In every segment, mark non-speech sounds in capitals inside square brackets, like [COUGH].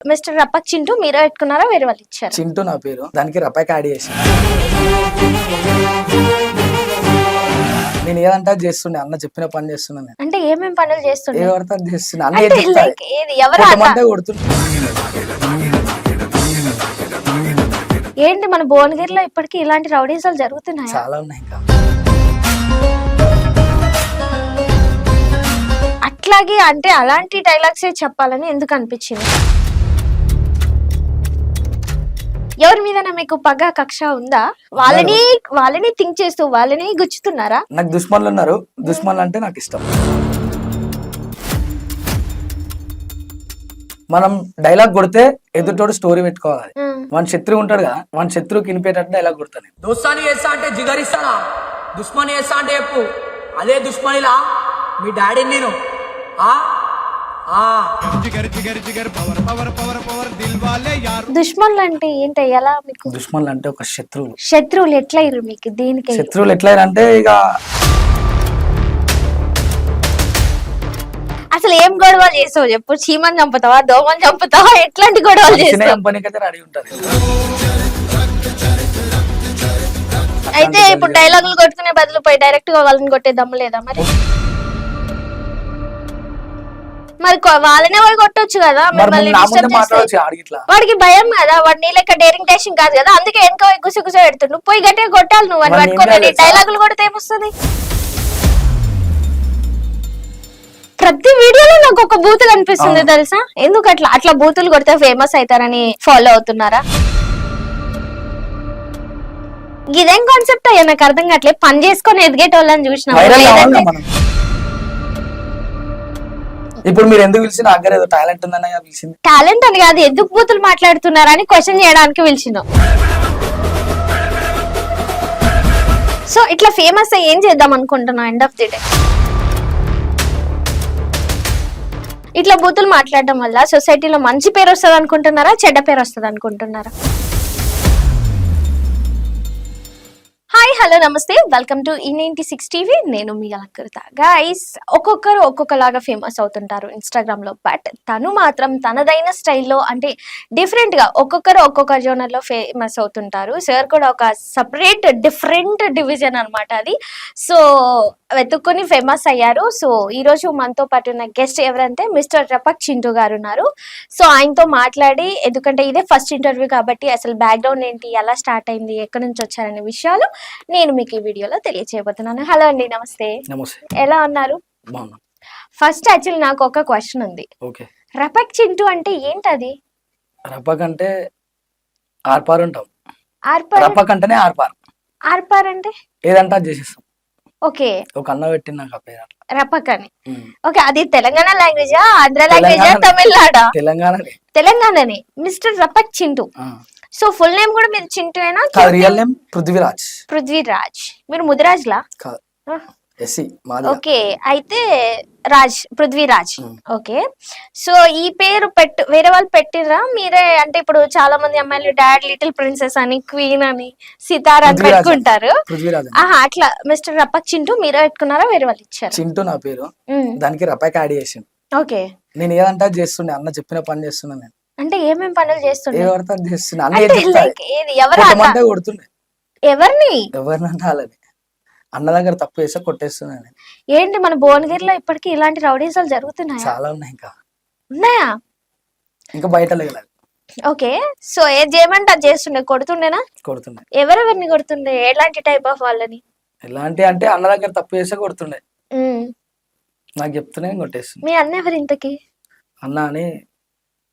Mister రప్పక్ Chintu మీరే పెట్టుకున్నారా? వేరే వాళ్ళు ఇచ్చారు? చింటూ నా పేరు. దానికి రపాయికి యాడ్ చేసి నేను ఏదంటే అది చేస్తుండే అన్న చెప్పిన పని చేస్తున్నా నేను. అంటే ఏమేం పనులు ఏ పడితే అది చేస్తున్నా అన్న అంటే ఏది ఎవరు కొట్టమంటే ఏంటి మన భువనగిరిలో ఇప్పటికీ ఇలాంటి రౌడీసాలు జరుగుతున్నాయా? చాలా ఉన్నాయి ఇంకా. అట్లాగే అంటే అలాంటి డైలాగ్స్ చెప్పాలని ఎందుకు అనిపించింది? ఎవరి మీద మీకు పగ కక్ష ఉందా? వాళ్ళని వాళ్ళని థింక్ చేస్తూ వాళ్ళని గుచ్చుతున్నారా? నాకు దుష్మన్లు ఉన్నారు. దుష్మన్లు అంటే నాకు ఇష్టం. మనం డైలాగ్ కొడితే ఎదుటోడు స్టోరీ పెట్టుకోవాలి. మన శత్రువు ఉంటాడు కదా మన శత్రువుకి వినిపేటట్టు డైలాగ్ కొడతాను. దోస్తాని చేస్తా అంటే జిగరిస్తానా? దుష్మని చేస్తా అంటే చెప్పు. అదే దుష్మనిలా? మీ డాడీని నేను. ఆ? దుష్మన్లు అంటే ఏంటి ఎలా మీకు? దుష్మన్లు అంటే ఒక శత్రువులు శత్రువులు ఎట్లా ఇరు మీకు దీనికి శత్రువులు అంటే ఇక అసలు ఏం గొడవలు చేసావు చెప్పు? చీమని చంపుతావా? దోమని చంపుతావా? ఎట్లాంటి గొడవలు చేస్తావు? రెడీ అయితే ఇప్పుడు డైలాగులు కొట్టుకునే బదులు పోయి డైరెక్ట్గా వాళ్ళని కొట్టే దమ్ము లేదా మరి? మరి వాళ్ళనే పోయి కొట్టొచ్చు కదా వాడికి భయం కదా వాడు నీ లెక్క డేరింగ్ టేషన్ కాదు కదా అందుకే వెనక గుస గుస పెడుతుండు. పోయి గట్టిగా కొట్టాలి నువ్వు అని చేయాలి డైలాగులు కొడితే ఏమొస్తుంది ప్రతి వీడియోలో నాకు ఒక బూత్ కనిపిస్తుంది తెలుసా? ఎందుకు అట్లా? అట్లా బూతులు కొడితే ఫేమస్ అవుతారని ఫాలో అవుతున్నారా? ఇదేం కాన్సెప్ట్ అయ్యా? నాకు అర్థం కావట్లేదు. పని చేసుకొని ఎదిగేటోళ్ళని చూసిన ఇప్పుడు మీరు ఎందుకు పిలిచిన అగ్గర ఏదో టాలెంట్ ఉందని పిలిచింది. టాలెంట్ అని కాదు ఎందుకు బూతులు మాట్లాడుతున్నారని క్వశ్చన్ చేయడానికి పిలిచినాం. సో ఇట్లా ఫేమస్ అయ్యి ఏం చేద్దాం అనుకుంటున్నా ఎండ్ ఆఫ్ ది డే ఇట్లా బూతులు మాట్లాడడం వల్ల సొసైటీలో మంచి పేరు వస్తుంది అనుకుంటున్నారా చెడ్డ పేరు వస్తుంది అనుకుంటున్నారా హాయ్ హలో నమస్తే. వెల్కమ్ టు ఈ నైన్టీ సిక్స్ టీవీ నేను మీ అలకృత. గైస్ ఒక్కొక్కరు ఒక్కొక్కలాగా ఫేమస్ అవుతుంటారు ఇన్స్టాగ్రామ్లో బట్ తను మాత్రం తనదైన స్టైల్లో అంటే డిఫరెంట్గా ఒక్కొక్కరు ఒక్కొక్క జోనర్లో ఫేమస్ అవుతుంటారు. సార్ కూడా ఒక సపరేట్ డిఫరెంట్ డివిజన్ అనమాట అది. సో వెతుక్కొని ఫేమస్ అయ్యారు. సో ఈరోజు మనతో పాటు ఉన్న గెస్ట్ ఎవరంటే మిస్టర్ రపక్ చింటూ గారు ఉన్నారు. సో ఆయనతో మాట్లాడి ఎందుకంటే ఇదే ఫస్ట్ ఇంటర్వ్యూ కాబట్టి అసలు బ్యాక్గ్రౌండ్ ఏంటి ఎలా స్టార్ట్ అయింది ఎక్కడి నుంచి వచ్చారనే విషయాలు నేను మీకు ఈ వీడియోలో తెలియచేయబోతున్నాను. హలో అండి నమస్తే. నమస్తే. ఎలా ఉన్నారు? ఫస్ట్ యాక్చువల్లీ నాకు ఒక క్వశ్చన్ ఉంది. ఓకే. రపక్ చింటూ అంటే ఏంటది? రపక్ అంటే ఆర్పార్ ఉంటాం ఆర్పర్ రపక్ అంటేనే ఆర్పార్. ఆర్పర్ అంటే? ఏదంటే అది చేసేస్తాం. ఓకే. ఒక అన్న పెట్టింది నాకు ఆ పేరు రపక్ అని. ఓకే అది తెలంగాణ లాంగ్వేజా ఆంధ్ర లాంగ్వేజా తెలంగాణ. తమిళనాడా? తెలంగాణనే. తెలంగాణనే. మిస్టర్ రపక్ చింటూ. సో ఫుల్ నేమ్ కూడా మీరు చింటూయేనా? కాదు రియల్ నేమ్ పృథ్వీరాజ్. పృథ్వీరాజ్. మీరు ముదిరాజ్లా? కాదు. ఆ. ఎస్సీ మాది ఓకే అయితే రాజ్ పృథ్వీరాజ్. ఓకే. సో ఈ పేరు పెట్టు వేరే వాళ్ళు పెట్టిరా మీరే అంటే ఇప్పుడు చాలా మంది అమ్మాయిలు డాడ్ లిటిల్ ప్రిన్సెస్ అని క్వీన్ అని సితార్ అని. పెట్టుకుంటారు. అట్లా. మిస్టర్ రప్పక్ చింటూ మీరే పెట్టుకున్నారా? వేరే వాళ్ళు ఇచ్చారు? చింటూ నా పేరు. దానికి రపాయికి యాడ్ చేసిండు. ఓకే. నేను ఏదంటే చేస్తుండే అన్న చెప్పిన పని చేస్తున్నా నేను. అంటే ఏమేం పనులు చేస్తుండే? చేస్తున్నా ఎవరిని? వాళ్ళని అన్న దగ్గర తప్పు చేస్తే కొట్టేస్తున్నా నేను. ఏంటి మన భువనగిరిలో ఇప్పటికీ ఇలాంటి రౌడీసాలు జరుగుతున్నాయా? చాలా ఉన్నాయి ఇంకా. ఉన్నాయా? ఇంకా బయట లేదు ఓకే. సో ఏది చేయమంటే అది చేస్తుండే కొడుతుండేనా? కొడుతుండే. ఎవరెవరిని కొడుతుండే? ఎలాంటి టైప్ ఆఫ్ వాళ్ళని? ఎలాంటి అంటే అన్న దగ్గర తప్పు చేస్తే కొడుతుండే. నాకు చెప్తూనే కొట్టేస్తుంది. మీ అన్న ఎవరు ఇంతకి? అన్న అని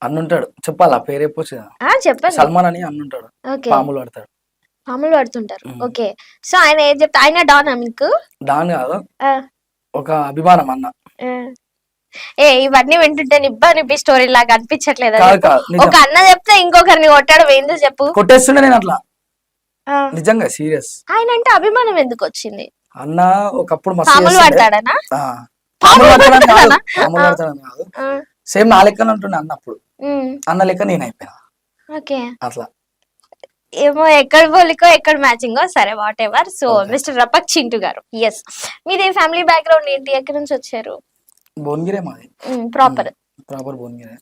అన్న ఉంటాడు చెప్పాలా పేరు చెప్పొచ్చు కదా. ఆ చెప్పండి. సల్మాన్ అని అన్న ఉంటాడు ఓకే. పాములు పడతాడు. పాములు పడుతుంటారు. ఓకే. సో ఆయన ఏం చెప్తా? ఆయన డానా మీకు? దాని కాదు. ఒక అభిమానం అన్న. ఏ ఇవన్నీ వింటుంటే నిబ్బా నిబ్బి స్టోరీ లాగా అనిపించట్లేదా? ఒక అన్న చెప్తే ఇంకొకరిని కొట్టడం. ఏందో చెప్పు? కొట్టేస్తుండే నేను అట్లా. నిజంగా సీరియస్. ఆయన అంటే అభిమానం ఎందుకు వచ్చింది? అన్న ఒకప్పుడు పాములు. పడతాడనా. పాములు పడతాడని కాదు. సేమ్ నా లెక్కన ఉంటుండే అన్న అప్పుడు. ఉమ్, అన్న లెక్క నేను అయిపోయినా. ఓకే. అట్లా. ఏమో ఎక్కడ పోలికో ఎక్కడ మ్యాచింగో సరే వాట్ ఎవర్ సో. మిస్టర్ రపక్ చింటూ గారు. ఎస్ మీది ఫ్యామిలీ బ్యాక్గ్రౌండ్ ఏంటి? ఎక్కడి నుంచి వచ్చారు? భువనగిరే మాది. Proper proper Bhuvanagiri.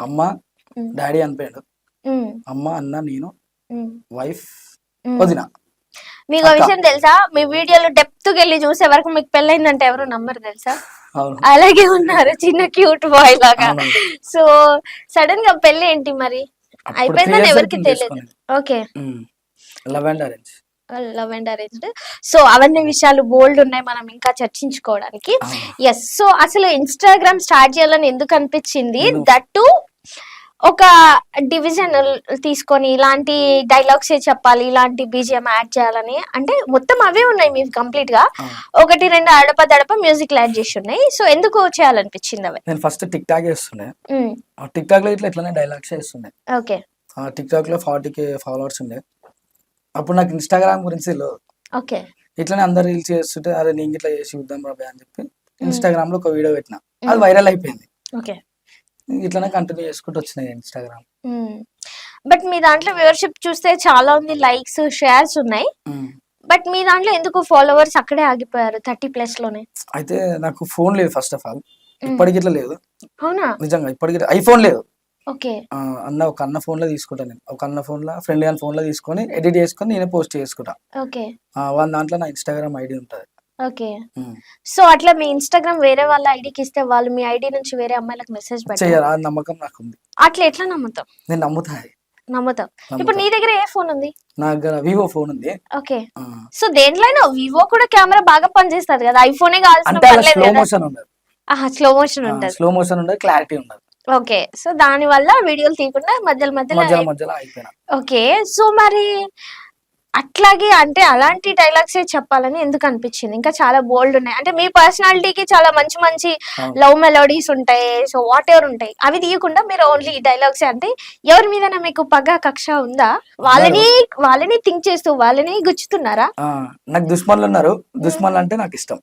అమ్మ డాడీ అనిపోయాడు అమ్మ అన్న నేను వైఫ్. వదిన. మీకు. విషయం తెలుసా? మీ వీడియోలో డెప్త్ వెళ్ళి చూసే వరకు మీకు పెళ్ళైందంటే ఎవరు నమ్మరు తెలుసా? అలాగే ఉన్నారు చిన్న క్యూట్ బాయ్ లాగా. సో సడన్గా పెళ్ళి ఏంటి మరి? అయిపోయిందని ఎవరికి తెలియదు. Okay. Love and arrange love and arranged so అవన్నీ విషయాలు బోల్డ్ ఉన్నాయి మనం ఇంకా చర్చించుకోవడానికి. ఎస్ సో అసలు ఇన్స్టాగ్రామ్ స్టార్ట్ చేయాలని ఎందుకు అనిపించింది? దట్టు ఒక డివిజన్ తీసుకొని ఇలాంటి డైలాగ్స్ చెప్పాలి ఇలాంటి బీజిఎం యాడ్ చేయాలని. అంటే మొత్తం అవే ఉన్నాయి మీకు కంప్లీట్గా. ఒకటి రెండు అడప దడప మ్యూజిక్ యాడ్ చేసి ఉన్నాయి. సో ఎందుకు చేయాలనిపించింది అవి నేను ఫస్ట్ టిక్ టాక్ ఆ టిక్ టాక్లో ఇట్లా ఇట్లానే డైలాగ్స్ చేస్తుండే ఓకే. టిక్ టాక్లో ఫార్టీ కే ఫాలోవర్స్ ఉండే. అప్పుడు నాకు ఇన్స్టాగ్రామ్ గురించి ఓకే. ఇట్లానే అందరు రీల్స్ చేస్తుంటే అరే నేను ఇట్లా చేసి చూద్దాం అని చెప్పి ఇన్స్టాగ్రామ్లో ఒక వీడియో పెట్టిన. అది వైరల్ అయిపోయింది. ఓకే. ఇట్లానే కంటిన్యూ చేసుకుంటూ వచ్చినాయి ఇన్స్టాగ్రామ్ బట్ మీ దాంట్లో వ్యూవర్షిప్ చూస్తే చాలా ఉంది లైక్స్ షేర్స్ ఉన్నాయి. బట్ మీ దాంట్లో ఎందుకు ఫాలోవర్స్ అక్కడే ఆగిపోయారు థర్టీ ప్లస్లోనే? అయితే నాకు ఫోన్ లేదు ఫస్ట్ ఆఫ్ ఆల్ ఇప్పటికి ఇట్లా లేదు. అవునా? నిజంగా ఇప్పటికి ఐఫోన్ లేదు. ఓకే. అన్న ఒక అన్న ఫోన్లో తీసుకుంటాను నేను. ఒక అన్న ఫోన్లో ఫ్రెండ్ గారి ఫోన్లో తీసుకొని ఎడిట్ చేసుకొని నేనే పోస్ట్ చేసుకుంటా. ఓకే. వాళ్ళ దాంట్లో నా ఇన్స్టాగ్రామ్ ఐడి ఉంటుంది. ఓకే. సో అట్లా మీ ఇన్స్టాగ్రామ్ వేరే వాళ్ళ ఐడికి ఇస్తే వాళ్ళు మీ ఐడి నుంచి వేరే అమ్మాయిలకు మెసేజ్ ఆ నమ్మకం నాకు ఉంది అట్లా ఎట్లా నమ్ముతాం నేను నమ్ముతా. నమ్ముతాం. ఇప్పుడు. నీ దగ్గర ఏ ఫోన్ ఉంది? నా దగ్గర వివో ఫోన్ ఉంది. ఓకే. సో దేంట్లో అయినా వివో కూడా కెమెరా బాగా పనిచేస్తుంది కదా. ఐఫోనే కావాల్సిన పర్లేదు స్లో మోషన్ ఉండదు. ఆహా స్లో మోషన్ ఉంటుంది స్లో మోషన్ ఉండదు క్లారిటీ ఉండదు. ఓకే. సో దాని వల్ల వీడియోలు తీయకుండా మధ్యలో మధ్యలో మధ్యలో ఓకే. సో మరి అట్లాగే అంటే అలాంటి డైలాగ్స్ చెప్పాలని ఎందుకు అనిపించింది? ఇంకా చాలా బోల్డ్ ఉన్నాయి. అంటే మీ పర్సనాలిటీకి చాలా మంచి మంచి. లవ్ మెలోడీస్ ఉంటాయి. సో వాట్ ఎవర్ ఉంటాయి. అవి తీయకుండా మీరు ఓన్లీ డైలాగ్స్ అంటే ఎవరి మీద మీకు పగ కక్ష ఉందా? వాళ్ళని వాళ్ళని థింక్ చేస్తూ వాళ్ళని గుచ్చుతున్నారా? నాకు దుష్మన్లు ఉన్నారు. దుష్మన్లు అంటే నాకు ఇష్టం.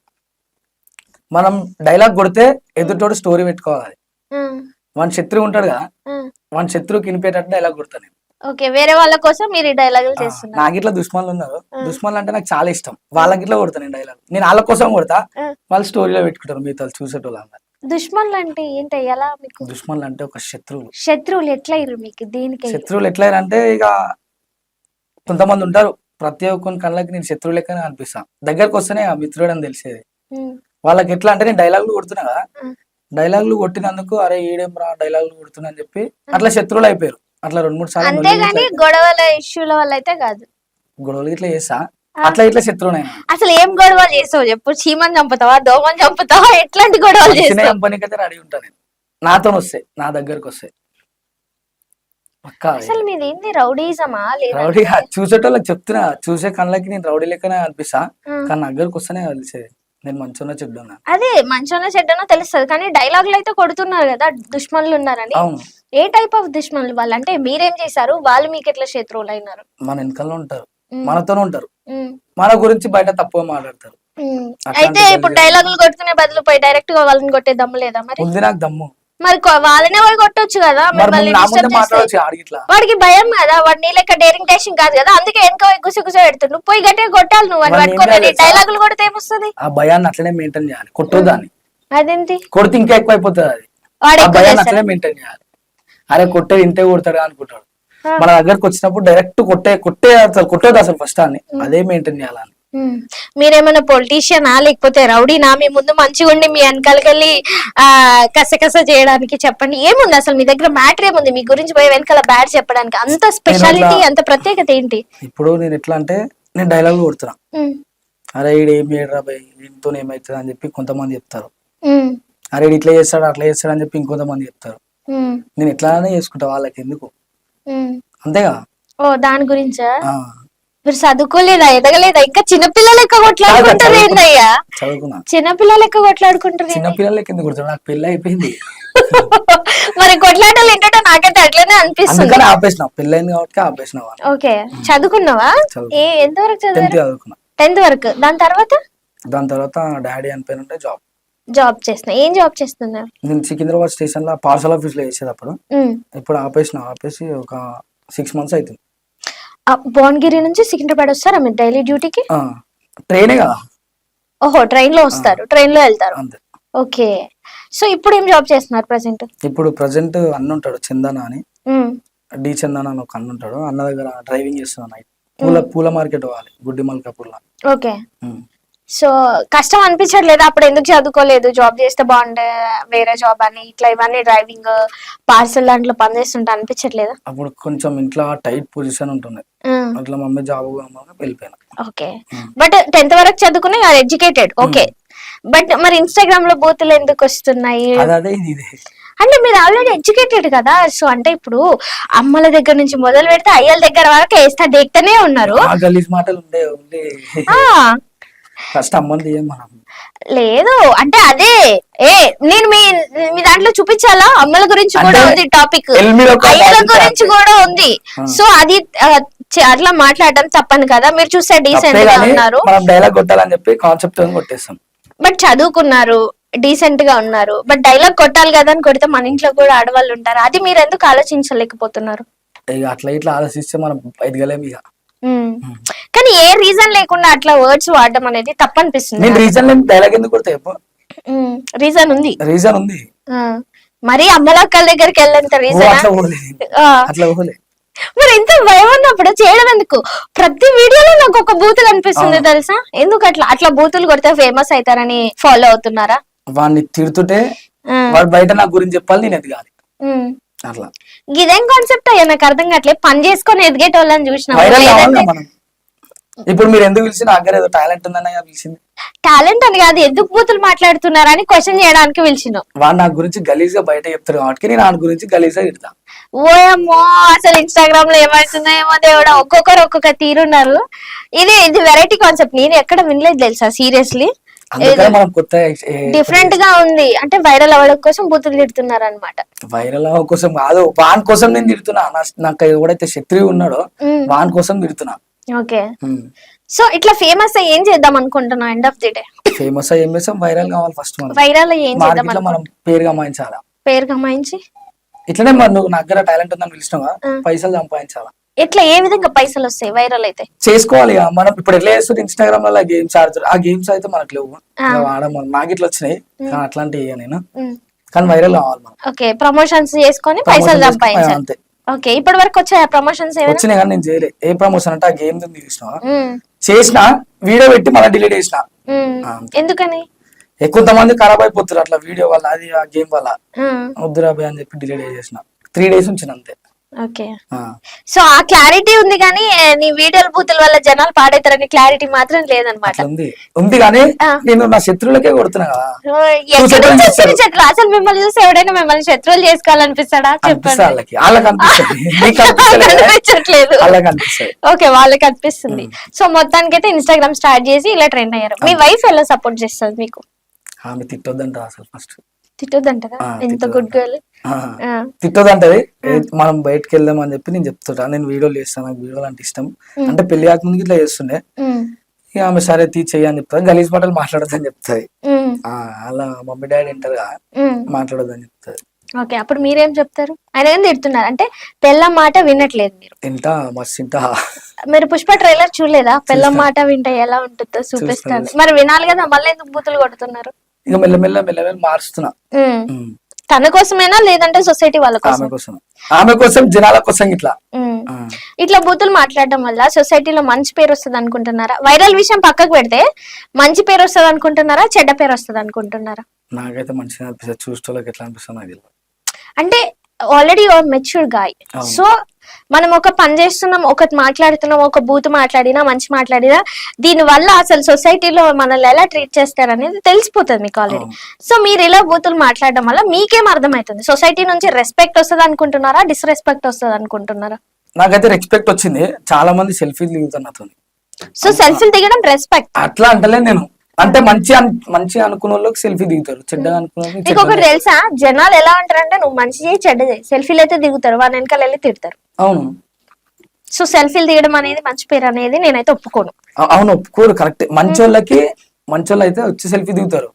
మనం డైలాగ్ కొడితే ఎదుటోడు స్టోరీ పెట్టుకోవాలి. వాని శత్రువు ఉంటాడు కదా. వాని శత్రువుకి వినిపేటట్టు డైలాగ్ కొడతాను నేను. ఓకే వేరే వాళ్ళ కోసం మీరు ఈ డైలాగులు చేస్తున్నారు. నాకు ఇట్లా దుష్మన్లు ఉన్నారు. దుష్మన్లు అంటే నాకు చాలా ఇష్టం. వాళ్ళకి ఇట్లా కొడతాను నేను డైలాగ్ నేను వాళ్ళ కోసం కొడతా. వాళ్ళు స్టోరీలో పెట్టుకుంటారు మిగతా చూసేటోళ్ళు అందరు. దుష్మన్లు అంటే ఏంటి? ఎలా మీకు? దుష్మన్లు అంటే ఒక శత్రువులు. శత్రువులు ఎట్లా ఇరు మీకు? దీనికి శత్రువులు ఎట్లా అంటే ఇక కొంతమంది ఉంటారు. ప్రతి ఒక్కరి కళ్ళకి నేను శత్రువు లెక్కనే అనిపిస్తా దగ్గరకు వస్తేనే ఆ మిత్రుడు అని తెలిసేది. వాళ్ళకి ఎట్లా అంటే నేను డైలాగులు కొడుతున్నా కదా. డైలాగులు కొట్టినందుకు అరే ఈడేం రా డైలాగులు కొడుతున్నా అని చెప్పి అట్లా శత్రువులు అయిపోయారు. అట్లా రెండు మూడు సార్లు అంతేగాని గొడవల ఇష్యూల వల్ల అయితే కాదు. గొడవలు ఇట్లా చేస్తా. అట్లా ఇట్లా శత్రువునైనా అసలు ఏం గొడవలు చేస్తావు చెప్పు? చీమని చంపుతావా? దోమని చంపుతావా? ఎట్లాంటి గొడవలు చేస్తావు? కంపెనీకి అయితే రెడీ ఉంటాను నేను. నాతో వస్తాయి. నా దగ్గరకు వస్తాయి. పక్కా అసలు మీది ఏంది? రౌడీజమా? రౌడీ చూసేటోళ్ళకి చెప్తున్నా. చూసే కళ్ళకి నేను రౌడీ లెక్కనే అనిపిస్తా. కానీ నా దగ్గరకు వస్తేనే తెలిసేది. నేను అదే మంచోనో చెడ్డనో తెలుస్తుంది కానీ డైలాగులు అయితే కొడుతున్నారు కదా దుష్మన్లు ఉన్నారని. అవును. ఏ టైప్ ఆఫ్ దుష్మన్లు? వాళ్ళు అంటే మీరేం చేశారు? వాళ్ళు మీకు ఎట్లా శత్రువులు అయినారు మన వెనకాల ఉంటారు. మనతోనే ఉంటారు. మన గురించి బయట తప్పుగా మాట్లాడతారు. అయితే ఇప్పుడు డైలాగులు కొట్టుకునే బదులు పోయి డైరెక్ట్గా వాళ్ళని కొట్టే దమ్ము లేదా మరి? ఉంది నాకు దమ్ము. మరి వాళ్ళనే పోయి కొట్టొచ్చు కదా. వాడికి భయం కదా. వాడు నీ లెక్క డేరింగ్ టేషన్ కాదు కదా. అందుకే వెనక గుస గుస పెడుతుండు. పోయి గట్టిగా కొట్టాలి నువ్వు అని చేయాలి డైలాగులు కొడితే ఏమొస్తుంది? ఆ భయాన్ని అట్లనే మెయింటైన్ చేయాలి. కొట్టదు దాన్ని అదేంటి? కొడితే ఇంకా ఎక్కువ అయిపోతుంది అది. వాడు ఆ భయాన్ని. అట్లనే మెయింటైన్ చేయాలి. అరే కొట్టేది ఇంతే కొడతాడు అనుకుంటాడు. మన దగ్గరకు వచ్చినప్పుడు డైరెక్ట్ కొట్టే కొట్టే అసలు కొట్టదు అసలు ఫస్ట్ అని అదే మెయింటైన్ చేయాలని. మీరేమైనా పొలిటీషియనా లేకపోతే రౌడీనా? మీ ముందు మంచిగా ఉండి మీ వెనకాలకెళ్ళి ఆ కసకస చేయడానికి చెప్పండి. ఏముంది అసలు మీ దగ్గర మ్యాటర్ ఏముంది? మీ గురించి పోయి వెనకాల బ్యాడ్ చెప్పడానికి. అంత స్పెషాలిటీ అంత ప్రత్యేకత ఏంటి? ఇప్పుడు నేను ఎట్లా అంటే నేను డైలాగులు కొడుతున్నా. అరే ఈడు ఏం చేయడరా భయ్ వీటితో ఏమవుతుంది అని చెప్పి కొంతమంది చెప్తారు. అరే ఇట్లా చేస్తాడు అట్లా చేస్తాడు అని చెప్పి ఇంకొంతమంది చెప్తారు. నేను ఎట్లానే చేసుకుంటా వాళ్ళకి ఎందుకు. అంతేగా? ఓ దాని గురించా? మీరు చదువుకోలేదా? ఎదగలేదా? ఇంకా చిన్నపిల్లలు లెక్క కొట్లాడుకుంటారు. ఏందయ్యా? చదువుకున్నా. చిన్నపిల్లలు లెక్క కొట్లాడుకుంటారు చిన్న ఏంది? పిల్లలకి ఎందుకు నాకు పెళ్ళి అయిపోయింది. మరి కొట్లాటలు ఏంటంటే నాకైతే అట్లనే అనిపిస్తుంది. అందుకని ఆపేసిన. పెళ్ళైంది కాబట్టి ఆపేసిన ఓకే. చదువుకున్నావా? చదువుకున్నా. ఏ ఎంతవరకు టెన్త్ చదివారు? చదువుకున్నా. టెన్త్ వరకు. దాని తర్వాత? దాని తర్వాత డాడీ అనిపోయినంటే జాబ్. జాబ్ చేస్తున్నా. ఏం జాబ్ చేస్తున్నారు? నేను సికింద్రాబాద్ స్టేషన్లో పార్సల్ ఆఫీస్లో చేసేటప్పుడు ఉమ్. ఇప్పుడు ఆపేసిన. ఆపేసి ఒక సిక్స్ మంత్స్ అవుతుంది. భువనగిరి నుంచి సికింద్రాబాద్ వస్తారా మీరు డైలీ డ్యూటీకి ట్రైనే కదా. ఓహో ట్రైన్లో వస్తారు. ట్రైన్లో వెళ్తారు. ఓకే. సో ఇప్పుడు ఏం జాబ్ చేస్తున్నారు ప్రజెంట్ ఇప్పుడు ప్రజెంట్ అన్న ఉంటాడు చందన అని. డి చందన అని ఒక అన్న ఉంటాడు. అన్న దగ్గర డ్రైవింగ్ చేస్తున్నాను నైట్ పూల పూల మార్కెట్ పోవాలి గుడ్డి మల్కాపూర్లో ఓకే సో కష్టం అనిపించట్లేదు. అప్పుడు ఎందుకు చదువుకోలేదు? జాబ్ చేస్తే బాగుండే వేరే జాబ్ అని ఇట్లా ఇవన్నీ డ్రైవింగ్ పార్సల్ దాంట్లో పనిచేస్తుంటే అనిపించట్లేదా? అప్పుడు కొంచెం ఇంట్లో టైట్ పొజిషన్ ఉంటుంది అట్లా మమ్మీ జాబ్ వెళ్ళిపోయినా. ఓకే. బట్ టెన్త్ వరకు చదువుకుని ఎడ్యుకేటెడ్. ఓకే. బట్ మరి ఇన్స్టాగ్రామ్లో బూతులు ఎందుకు వస్తున్నాయి? అంటే మీరు ఆల్రెడీ ఎడ్యుకేటెడ్ కదా? సో అంటే ఇప్పుడు అమ్మల దగ్గర నుంచి మొదలు పెడితే అయ్యల దగ్గర వరకు వేస్తా దేక్తనే ఉన్నారు. ఫస్ట్ అమ్మని లేదు అంటే అదే ఏ నేను మీ మీ దాంట్లో చూపించాలా? అమ్మల గురించి కూడా ఉంది టాపిక్. అయ్యల గురించి. కూడా ఉంది. సో అది అట్లా మాట్లాడడం తప్పని కదా? మీరు చూస్తే డీసెంట్గా ఉన్నారు. మనం డైలాగ్ కొట్టాలని చెప్పి కాన్సెప్ట్ బట్ చదువుకున్నారు డీసెంట్గా ఉన్నారు. బట్ డైలాగ్ కొట్టాలి కదా అని కొడితే మన ఇంట్లో కూడా ఆడవాళ్ళు ఉంటారు. అది మీరు ఎందుకు ఆలోచించలేకపోతున్నారు? అట్లా ఇట్లా ఆలోచిస్తే మనం ఎదగలేము ఇక. కానీ ఏ రీజన్ లేకుండా అట్లా వర్డ్స్ వాడడం అనేది తప్పనిపిస్తుంది నేను రీజన్ లేని డైలాగ్ ఎందుకు కొడతా చెప్పు? రీజన్ ఉంది. రీజన్ ఉంది. మరి అమ్మలక్కల దగ్గరికి వెళ్ళేంత రీజన్ అట్లా పోలే. మరి ఇంత భయం ఉన్నప్పుడు చేయడం ఎందుకు? ప్రతి వీడియోలో నాకు ఒక బూత్ కనిపిస్తుంది తెలుసా? ఎందుకు అట్లా? అట్లా బూతులు కొడితే ఫేమస్ అవుతారని ఫాలో అవుతున్నారా? వాడిని తిడుతుంటే. వాడు బయట నా గురించి చెప్పాలి నేను ఎదగాలి. అట్లా. ఇదేం కాన్సెప్ట్ అయ్యా? నాకు అర్థం కావట్లేదు. పని చేసుకొని ఎదిగేటోళ్ళని చూసిన వైరల్ కావాలి మనం. ఇప్పుడు మీరు ఎందుకు పిలిచి నా ఏదో టాలెంట్ ఉందని పిలిచింది. టాలెంట్ అని కాదు ఎందుకు బూతులు మాట్లాడుతున్నారని క్వశ్చన్ చేయడానికి పిలిచిన. వాడు నా గురించి గలీజ్గా బయట చెప్తారు కాబట్టి నేను వాడి గురించి గలీజ్గా తిడతా. ఓయమ్మో అసలు ఇన్స్టాగ్రామ్లో ఏమవుతుందో ఏమో దేవుడా? ఒక్కొక్కరు ఒక్కొక్క తీరున్నారు. ఇది ఇది వెరైటీ కాన్సెప్ట్ నేను ఎక్కడ వినలేదు తెలుసా? సీరియస్లీ డిఫరెంట్గా ఉంది. అంటే వైరల్ అవ్వడం కోసం బూతులు తిడుతున్నారు అనమాట వైరల్ కోసం కాదు వాన్ కోసం నేను తిడుతున్నా. నాకు ఎవడైతే శత్రువు ఉన్నాడో వాన్ కోసం తిడుతున్నా. ఓకే. సో ఇట్లా ఫేమస్ అయ్యి ఏం చేద్దాం అనుకుంటున్నాం end of the day famous అయ్యి ఏం చేస్తాం? వైరల్ కావాలి ఫస్ట్ మనం. వైరల్ ఏం చేద్దాం మనం పేరు గమాయించాలా పేరు గమాయించి ఇట్లనే మరి నువ్వు నా దగ్గర టాలెంట్ ఉందని పిలిచినావా? పైసలు సంపాదించాలా? ఎట్లా ఏ విధంగా పైసలు వస్తాయి వైరల్ అయితే? చేసుకోవాలి ఇక మనం ఇప్పుడు ఎట్లా చేస్తుంది ఇన్స్టాగ్రామ్లో గేమ్స్ ఆడుతారు ఆ గేమ్స్ అయితే మనకు లేవు. వాడడం మనం నాకు ఇట్లా వచ్చినాయి. కానీ అట్లాంటివి నేను కానీ వైరల్ కావాలి మనం. ఓకే ప్రమోషన్స్ చేసుకొని పైసలు Promotion సంపాదించాలి. అంతే. ఓకే ఇప్పటి వరకు వచ్చాయా ప్రమోషన్స్ ఏమైనా? వచ్చినాయి కానీ నేను చేయలే. ఏ ప్రమోషన్ అంటే ఆ గేమ్ తీసినావా ఉమ్, చేసిన వీడియో పెట్టి మళ్ళీ డిలీట్ చేసిన. ఉమ్. ఆ. ఎందుకని? ఏ కొంతమంది ఖరాబ్ అయిపోతారు అట్లా వీడియో వల్ల అది ఆ గేమ్ వల్ల. ఉమ్, వద్దురా భయ్ అని చెప్పి డిలీట్ చేసిన త్రీ డేస్ ఉంచిన అంతే. ఓకే. సో ఆ క్లారిటీ ఉంది కానీ నీ వీడియోల బూతుల వల్ల జనాలు పాడైతారని క్లారిటీ మాత్రం లేదనమాట. ఉంది ఉంది కానీ. నేను నా శత్రువులకే కొడుతున్నా అసలు మిమ్మల్ని చూసి ఎవడైనా మిమ్మల్ని శత్రువులు చేసుకోవాలనిపిస్తాడా? చెప్పండి. అనిపిస్తుంది. [LAUGHS] ఓకే వాళ్ళకి అనిపిస్తుంది. సో మొత్తానికి అయితే ఇన్స్టాగ్రామ్ స్టార్ట్ చేసి ఇలా ట్రెండ్ అయ్యారు. మీ వైఫ్ ఎలా సపోర్ట్ చేస్తుంది మీకు? ఆమె తిట్టొద్దంట అసలు ఫస్ట్ తిట్టొద్దంటదా ఆ, ఎంత తిట్టొద్దంట. Good girl తిట్టొద్దంటది. ఏ, మనం బయటకు వెళ్దాం అని చెప్పి నేను చెప్తుంటా. నేను వీడియోలు చేస్తాను నాకు వీడియోలు అంటే ఇష్టం. అంటే పెళ్ళి కాకముందు ఇట్లా చేస్తుండే. ఇక ఆమె సరే తీ చెయ్యి అని చెప్తాది గలీజ్ మాటలు మాట్లాడొద్దని చెప్తాది. ఆ, అలా మమ్మీ డాడీ కదా మాట్లాడొద్దని చెప్తాది. ఓకే అప్పుడు మీరేం చెప్తారు? ఆయన ఏం తిడుతున్నారు? అంటే పెళ్ళం మాట వినట్లేదు మీరు. తింటా మస్తు తింటా. మీరు పుష్ప ట్రైలర్ చూడలేదా? పెళ్ళం మాట వింటే ఎలా ఉంటుందో చూపిస్తాను మరి వినాలి కదా మళ్ళీ ఎందుకు బూతులు కొడుతున్నారు? ఇక మెల్లమెల్ల మెల్లమెల్ల మారుస్తున్నా. తన కోసమేనా లేదంటే సొసైటీ వాళ్ళ కోసం ఆమె కోసం. ఆమె కోసం జనాల కోసం ఇట్లా. ఇట్లా బూతులు మాట్లాడడం వల్ల సొసైటీలో మంచి పేరు వస్తుంది అనుకుంటున్నారా? వైరల్ విషయం పక్కకు పెడితే మంచి పేరు వస్తుంది అనుకుంటున్నారా? చెడ్డ పేరు వస్తుంది అనుకుంటున్నారా? నాకైతే మంచిగా అనిపిస్తుంది. చూసేటోళ్ళకి ఎట్లా అనిపిస్తుంది నాకు తెలియదు అంటే ఆల్రెడీ మెచ్యూర్ గాయ్. సో మనం ఒక పని చేస్తున్నాం ఒకటి మాట్లాడుతున్నాం ఒక బూత్ మాట్లాడినా మంచి మాట్లాడినా దీని వల్ల అసలు సొసైటీలో మనల్ని ఎలా ట్రీట్ చేస్తారనేది తెలిసిపోతుంది మీకు ఆల్రెడీ. సో మీరు ఇలా బూతులు మాట్లాడడం వల్ల మీకేం అర్థమవుతుంది సొసైటీ నుంచి రెస్పెక్ట్ వస్తుంది అనుకుంటున్నారా డిస్రెస్పెక్ట్ వస్తుంది అనుకుంటున్నారా నాకైతే రెస్పెక్ట్ వచ్చింది. చాలా మంది సెల్ఫీలు దిగుతారు నాతో సో సెల్ఫీలు దిగడం రెస్పెక్ట్ అట్లా అంటలే నేను. అంటే మంచి అన్- మంచి అనుకున్న వాళ్ళకి సెల్ఫీ దిగుతారు. చెడ్డగా అనుకున్న నీకు ఒకటి తెలుసా? జనాలు ఎలా ఉంటారంటే నువ్వు మంచి చేయి చెడ్డ చేయి. సెల్ఫీలు అయితే దిగుతారు. వాళ్ళ వెనకాల వెళ్ళి తిడతారు. అవును. సో సెల్ఫీలు దిగడం అనేది మంచి పేరు అనేది నేనైతే ఒప్పుకోను. అవును ఒప్పుకోరు. కరెక్ట్ మంచోళ్ళకి మంచోళ్ళు అయితే వచ్చి సెల్ఫీ దిగుతారు.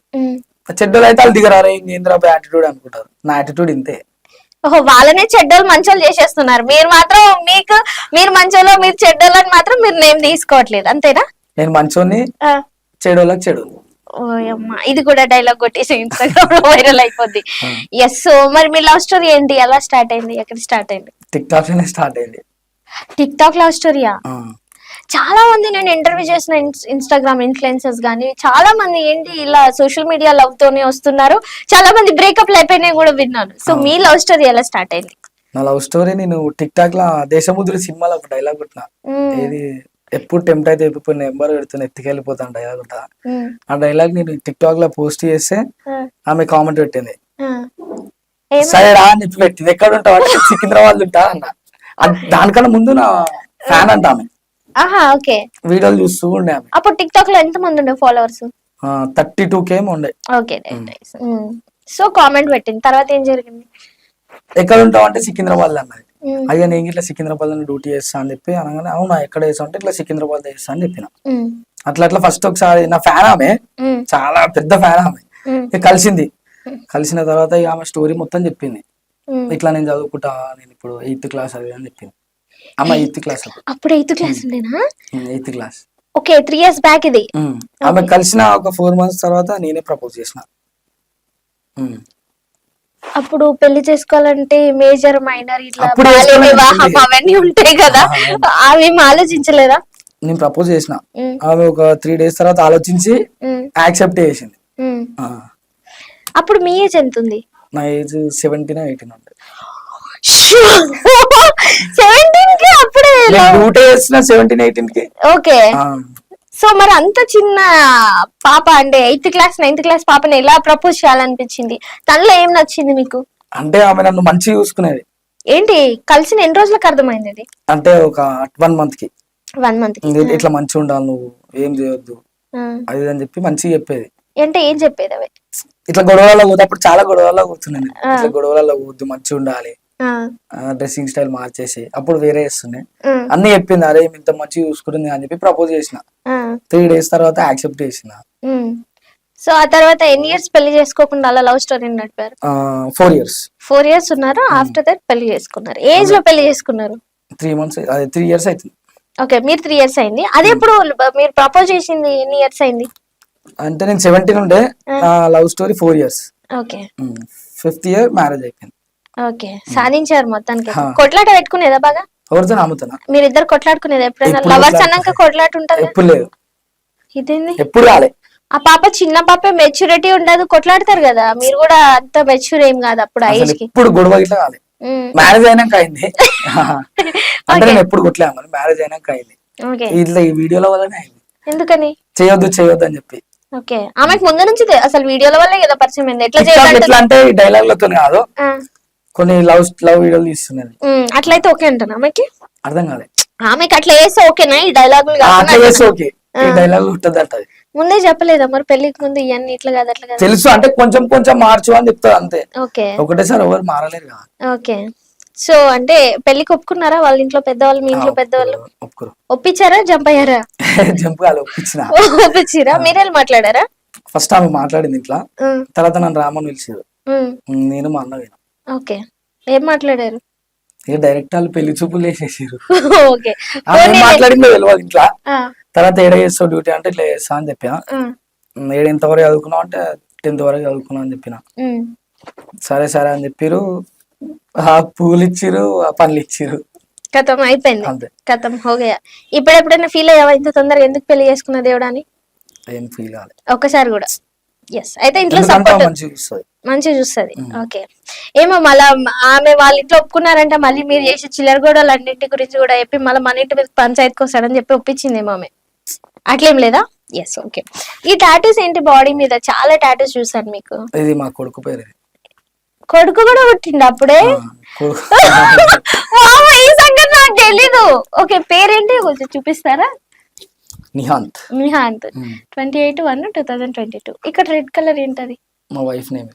చెడ్డోళ్ళు అయితే వాళ్ళు దిగరారు. ఏంద్రా యాటిట్యూడ్ అనుకుంటారు. నా యాటిట్యూడ్ ఇంతే. ఓహో వాళ్ళనే చెడ్డోళ్ళు మంచోళ్ళు చేసేస్తున్నారు. మీరు మాత్రం మీకు మీరు మంచోళ్ళు మీరు చెడ్డోళ్ళని మాత్రం మీరు నేమ్ తీసుకోవట్లేదు. అంతేనా? నేను మంచోని ఆ, చెడోళ్ళకి చెడు. ఇది కూడా డైలాగ్ కొట్టేసి ఇన్స్టాగ్రామ్లో వైరల్ అయిపోద్ది. ఎస్ సో మరి మీ లవ్ స్టోరీ ఏంటి? ఎలా స్టార్ట్ అయింది? ఎక్కడ స్టార్ట్ అయింది? టిక్ టాక్లోనే స్టార్ట్ అయింది. టిక్ టాక్ లవ్ స్టోరీయా. చాలా మంది నేను ఇంటర్వ్యూ చేసిన ఇన్స్టాగ్రామ్ ఇన్ఫ్లుయెన్సర్స్ కానీ చాలా మంది ఏంటి ఇలా సోషల్ మీడియా లవ్ తోనే వస్తున్నారు. చాలా మంది బ్రేకప్ అయిపోయినాయి కూడా విన్నాను. సో మీ లవ్ స్టోరీ ఎలా స్టార్ట్ అయింది? నా లవ్ స్టోరీ నేను టిక్ టాక్ లా దేశముద్రి సినిమాలో ఒక డైలాగ్ కొట్టిన. ఏది? ఎప్పుడు టెంప్ట్ అయితే ఇప్పుడు నెంబర్ పెడుతున్నా ఎత్తుకెళ్ళిపోతాను డైలాగ్ ఉంటా. ఆ. డైలాగ్ నేను టిక్ టాక్లో పోస్ట్ చేస్తే ఆమె కామెంట్ పెట్టింది. ఆ. ఏమ- సరేరా అని పెట్టింది. ఎక్కడ ఉంటావు? అంటే సికింద్రాబాద్ ఉంటా అన్న. దానికన్నా ముందు నా ఫ్యాన్ అంట ఆమె. ఆహా ఓకే. వీడియోలు చూస్తూ ఉండే ఆమె. అప్పుడు టిక్ టాక్లో ఎంత మంది ఉండే ఫాలోవర్స్ థర్టీ టూ కేమ్ ఉండే. ఓకే సో కామెంట్ పెట్టింది. తర్వాత ఏం జరిగింది? ఎక్కడ ఉంటావు అంటే సికింద్రాబాద్ అన్నది. అయ్యా నేను ఇట్లా సికింద్రాబాద్లో డ్యూటీ చేస్తా అని చెప్పి అనగానే అవునా ఎక్కడ చేస్తా అంటే ఇట్లా సికింద్రాబాద్ చేస్తా అని చెప్పిన. అట్లా అట్లా ఫస్ట్ ఒకసారి నా ఫ్యాన్ ఆమె. చాలా పెద్ద ఫ్యాన్ ఆమె. కలిసింది. కలిసిన తర్వాత ఇక ఆమె స్టోరీ మొత్తం చెప్పింది. ఇట్లా నేను చదువుకుంటా నేను ఇప్పుడు ఎయిత్ క్లాస్ అది అని చెప్పింది. అమ్మ ఎయిత్ క్లాస్ అప్పుడు eighth class eighth class okay three years back ఇది. ఆమె కలిసిన ఒక ఫోర్ మంత్స్ తర్వాత నేనే ప్రపోజ్ చేసిన. అప్పుడు పెళ్ళి చేసుకోవాలంటే మేజర్ మైనర్ ఇట్లా అప్పుడు బాల్య చేసుకోవాలని వివాహం. అవన్నీ ఉంటాయి కదా. అవి ఏం ఆలోచించలేదా? నేను ప్రపోజ్ చేసిన. ఉమ్, ఆమె ఒక త్రీ డేస్ తర్వాత ఆలోచించి ఉమ్, యాక్సెప్ట్ చేసింది. ఉమ్. ఆ. అప్పుడు మీ ఏజ్ ఎంత ఉంది? నా ఏజ్ సెవెంటీన్ ఎయిటీన్ ఉంటుంది సెవెంటీన్కి అప్పుడే నేను డ్యూటీ చేసిన సెవెంటీన్ ఎయిటీన్కి. ఓకే. సో మరి అంత చిన్న పాప అంటే ఎయిత్ క్లాస్ నైన్త్ క్లాస్ పాపని ఎలా ప్రపోజ్ చేయాలనిపించింది? తనలో ఏం నచ్చింది మీకు? అంటే ఆమె నన్ను మంచిగా చూసుకునేది. ఏంటి? కలిసిన ఎన్ని రోజులకు అర్థమైంది ఇది అంటే ఒక వన్ మంత్కి వన్ మంత్ ఇట్లా మంచిగా ఉండాలి నువ్వు ఏం చేయొద్దు. అది అని చెప్పి మంచిగా చెప్పేది. అంటే ఏం చెప్పేది అవి ఇట్లా గొడవలలో పోతే అప్పుడు చాలా గొడవలలో కూర్చున్నాను నేను. ఇట్లా గొడవలలో పోద్దు మంచిగా ఉండాలి. డ్రెస్సింగ్ స్టైల్ మార్చేసి. అప్పుడు వేరే వేస్తుండే ఆ, అన్ని చెప్పింది అరే ఇంత మంచిగా చూసుకుంటుంది అని చెప్పి ప్రపోజ్ చేసిన. త్రీ డేస్ తర్వాత యాక్సెప్ట్ చేసిన. సో ఆ తర్వాత ఎన్ని ఇయర్స్ పెళ్ళి చేసుకోకుండా అలా లవ్ స్టోరీ నడిపారు? ఫోర్ ఇయర్స్ ఫోర్ ఇయర్స్ ఉన్నారు ఆఫ్టర్ దట్ పెళ్ళి చేసుకున్నారు. ఏజ్లో పెళ్ళి చేసుకున్నారు? త్రీ మంత్స్ అదే త్రీ ఇయర్స్ అవుతుంది ఓకే మీరు త్రీ ఇయర్స్ అయింది. అదే ఇప్పుడు మీరు ప్రపోజ్ చేసింది ఎన్ని ఇయర్స్ అయింది? అంటే నేను సెవెంటీన్ ఉండే. Love story four years okay. Fifth year marriage అయిపోయింది. ఓకే. సాధించారు మొత్తానికి. హా. కొట్లాట పెట్టుకునేదా బాగా? ఎవరితో మీరిద్దరు కొట్లాడుకునేది ఎప్పుడైనా? ఎప్పుడు లవర్స్ అన్నాక కొట్లాట ఉంటది ఎప్పుడు లేదు. ఇదేంది? ఎప్పుడు రాలే. ఆ పాప చిన్న పాప మెచ్యూరిటీ ఉండదు కొట్లాడతారు కదా. మీరు కూడా అంత మెచ్యూర్ ఏం కాదు అప్పుడు అసలు ఐజ్కి. ఎప్పుడు గొడవ ఇట్లా కాలే మ్యారేజ్ అయినాక అయింది. [LAUGHS] అంటే నేను ఎప్పుడు మ్యారేజ్ అయినాక అయింది. ఓకే. ఇట్లా ఈ వీడియోల వల్లనే అయింది. ఎందుకని? చేయొద్దు చేయొద్దు అని చెప్పి. ఓకే. ఆమెకు ముందు నుంచి తె- అసలు వీడియోల వల్లే కదా పరిచయం అయింది. ఎట్లా TikTok చేయాలంటే ఎట్లా అంటే ఈ డైలాగ్లతో కాదు. ఆ, కొన్ని లవ్ లవ్ వీడియోలు తీస్తున్నది అట్లయితే ఓకే అంటాను ఆమెకి? అర్థం కాలే. ఆమెకి అట్లా వేస్తే ఓకేనా? ఈ డైలాగులు అట్లా చేస్తే ఓకే. ఈ డైలాగ్ ఉంటుంది అంటది ముందే చెప్పలేదా మరి పెళ్ళికి ముందు ఇవన్నీ ఇట్లా కాదు అట్లా కాదు? తెలుసు అంటే కొంచెం కొంచెం మార్చు అని చెప్తారు అంతే. ఓకే. ఒకటేసారి ఎవరు మారలేరు కదా. ఓకే. సో అంటే పెళ్ళికి ఒప్పుకున్నారా వాళ్ళ ఇంట్లో పెద్దవాళ్ళు మీ ఇంట్లో పెద్దవాళ్ళు? ఒప్పుకోరు ఒప్పించారా జంప్ అయ్యారా? [LAUGHS] జంప్ కాలే ఒప్పించిన. ఒప్పించిరా? మీరేళ్ళు మాట్లాడారా? ఫస్ట్ ఆమె మాట్లాడింది ఇట్లా. తర్వాత నన్ను రామని పిలిచారు. నేను మా అన్న ఓకే. ఏం మాట్లాడారు? ఇక డైరెక్ట్ వాళ్ళు పెళ్ళి చూపులు వేసేసారు ఓకే. మాట్లాడిందో తెలియదు ఇంట్లో. తర్వాత ఏడ చేస్తావు డ్యూటీ అంటే ఇట్లా చేస్తా అని చెప్పిన. ఆ, ఏడు ఎంత వరకు చదువుకున్నావు అంటే టెన్త్ వరకు చదువుకున్నా అని చెప్పిన. సరే సరే అని చెప్పిరు. ఆ పూలు ఇచ్చిరు ఆ పనులు ఇచ్చిరు. కథం అయిపోయింది. కథం హోగయా ఇప్పుడు ఎప్పుడైనా ఫీల్ అయ్యావా? ఇంత తొందరగా ఎందుకు పెళ్ళి చేసుకున్న దేవుడా అని ఏం ఫీల్ కాలే. ఒక్కసారి కూడా. ఎస్ అయితే ఇంట్లో సపోర్ట్ మంచిగా చూస్తుంది. ఓకే ఏమో మళ్ళా ఆమె వాళ్ళ ఇంట్లో ఒప్పుకున్నారంటే మళ్ళీ మీరు చేసే చిల్లర గోడలు అన్నింటి గురించి కూడా చెప్పి మళ్ళీ మన ఇంటి మీద పంచాయతీకి వస్తాడని చెప్పి ఒప్పించిందేమో ఆమె. అట్లేం లేదా? ఎస్ ఓకే ఈ టాటూస్ ఏంటి బాడీ మీద? చాలా టాటూస్ చూసాను మీకు. ఇది మా కొడుకు పేరు. కొడుకు కూడా పుట్టిండు అప్పుడే? [LAUGHS] ఈ సంగతి నాకు తెలీదు. ఓకే పేరేంటి? కొంచెం చూపిస్తారా? Nihanth. Mihanth um. Twenty eight one two thousand twenty two. ఇక్కడ రెడ్ కలర్ ఏంటది? మా వైఫ్ నేమ్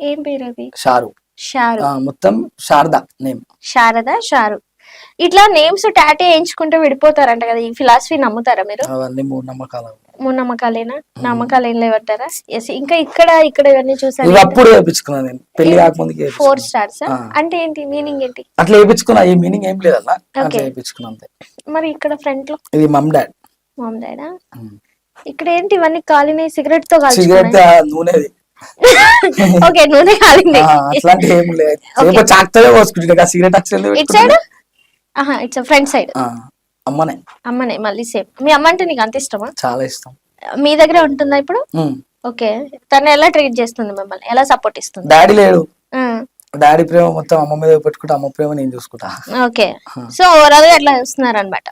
ఏం పేరు అది షారు. షారు మొత్తం శారద నేమ్ శారద షారు. ఇట్లా నేమ్స్ టాటూ వేయించుకుంటే విడిపోతారంట కదా ఈ ఫిలాసఫీ నమ్ముతారా మీరు? అవన్నీ మూడు నమ్మకాలు. మూడు నమ్మకాలేనా? నమ్మకాలు ఏం లేవంటారా? ఎస్ ఇంకా ఇక్కడ ఇక్కడ ఇవన్నీ ఇవి చూసాను అప్పుడు వేయించుకున్నాను నేను. పెళ్ళి కాకముందుకి ఫోర్. స్టార్స్. అంటే ఏంటి మీనింగ్ ఏంటి? అట్లా వేయించుకున్నా ఈ మీనింగ్ ఏం లేదన్నా. అట్లా. వేయించుకున్నా అంతే. మరి ఇక్కడ ఫ్రంట్లో? ఇది మమ్ డాడ్ మామ్ డాడా ఇక్కడ ఏంటి ఇవన్నీ కాలినాయి సిగరెట్తో సిగరెట్ నూనెది. [LAUGHS] ఓకే నూనె కాలింది. అట్లాంటి ఏం లేదు. చాక్తోనే పోసుకుంటుంది ఆ సిగరెట్ అచ్చలేదు ఇట్ సైడ్? ఆహా ఇట్స్ ఫ్రంట్ సైడ్. అమ్మనే. అమ్మనే మళ్ళీ సేమ్. మీ అమ్మ అంటే నీకు అంత ఇష్టమా? చాలా ఇష్టం. మీ దగ్గర ఉంటుందా ఇప్పుడు. ఓకే. తను ఎలా ట్రీట్ చేస్తుంది మిమ్మల్ని? ఎలా సపోర్ట్ ఇస్తుంది? డాడీ లేడు. డాడీ ప్రేమ మొత్తం అమ్మ మీద పెట్టుకుంటా అమ్మ ప్రేమ నేను చూసుకుంటా. ఓకే. సో ఓవరాల్గా అట్లా చూస్తున్నారు అనమాట